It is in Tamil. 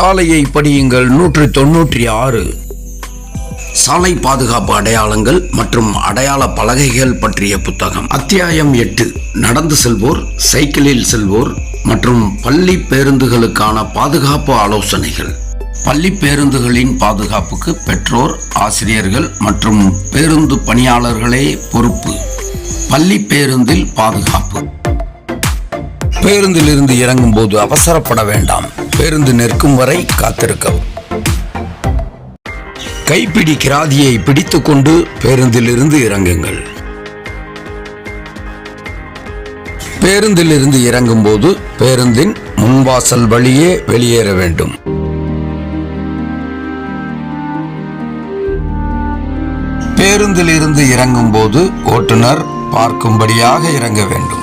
சாலையை படியுங்கள். நூற்றி தொன்னூற்றி ஆறு. சாலை பாதுகாப்பு அடையாளங்கள் மற்றும் அடையாள பலகைகள் பற்றிய புத்தகம். அத்தியாயம் எட்டு. நடந்து செல்வோர் சைக்கிளில் செல்வோர் மற்றும் பள்ளி பேருந்துகளுக்கான பாதுகாப்பு ஆலோசனைகள். பள்ளி பேருந்துகளின் பாதுகாப்புக்கு பெற்றோர் ஆசிரியர்கள் மற்றும் பேருந்து பணியாளர்களே பொறுப்பு. பள்ளி பேருந்தில் பாதுகாப்பு. பேருந்திலிருந்து இறங்கும் போது அவசரப்பட வேண்டாம். பேருந்து நிற்கும் வரை காத்திருக்கவும். கைப்பிடி கிராதியை பிடித்துக்கொண்டு பேருந்திலிருந்து இறங்குங்கள். பேருந்திலிருந்து இறங்கும்போது பேருந்தின் முன்வாசல் வழியே வெளியேற வேண்டும். பேருந்திலிருந்து இறங்கும்போது ஓட்டுநர் பார்க்கும்படியாக இறங்க வேண்டும்.